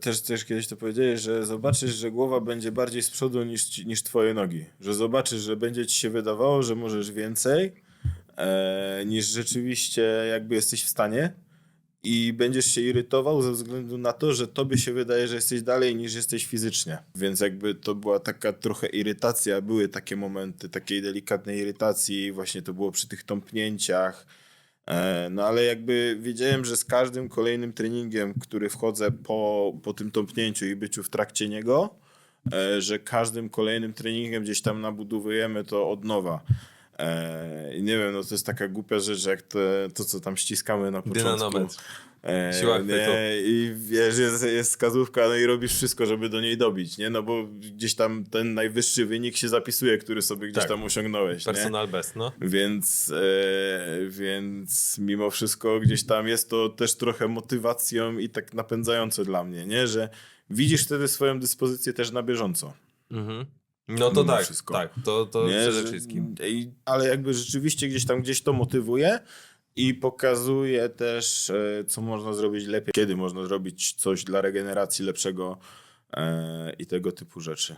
też, też kiedyś to powiedziałeś, że zobaczysz, że głowa będzie bardziej z przodu niż, niż twoje nogi. Że zobaczysz, że będzie ci się wydawało, że możesz więcej e, niż rzeczywiście jakby jesteś w stanie i będziesz się irytował ze względu na to, że tobie się wydaje, że jesteś dalej niż jesteś fizycznie. Więc jakby to była taka trochę irytacja, były takie momenty takiej delikatnej irytacji, właśnie to było przy tych tąpnięciach. E, No ale jakby wiedziałem, że z każdym kolejnym treningiem, który wchodzę po, po tym tąpnięciu i byciu w trakcie niego, e, że każdym kolejnym treningiem gdzieś tam nabudowujemy to od nowa. E, I nie wiem, no to jest taka głupia rzecz, jak te, to, co tam ściskamy na początku. Dynanometr. E, Siła nie, I wiesz, jest, jest wskazówka, no i robisz wszystko, żeby do niej dobić, nie? No bo gdzieś tam ten najwyższy wynik się zapisuje, który sobie gdzieś Tak. tam osiągnąłeś, nie? Personal best, no. Więc, e, więc mimo wszystko gdzieś tam jest to też trochę motywacją i tak napędzające dla mnie, nie? Że widzisz wtedy swoją dyspozycję też na bieżąco. Mhm. No to tak, wszystko. tak, to, to nie? przede Że- wszystkim. I, ale jakby rzeczywiście gdzieś tam gdzieś to motywuje i pokazuje też, e, co można zrobić lepiej, kiedy można zrobić coś dla regeneracji lepszego e, i tego typu rzeczy.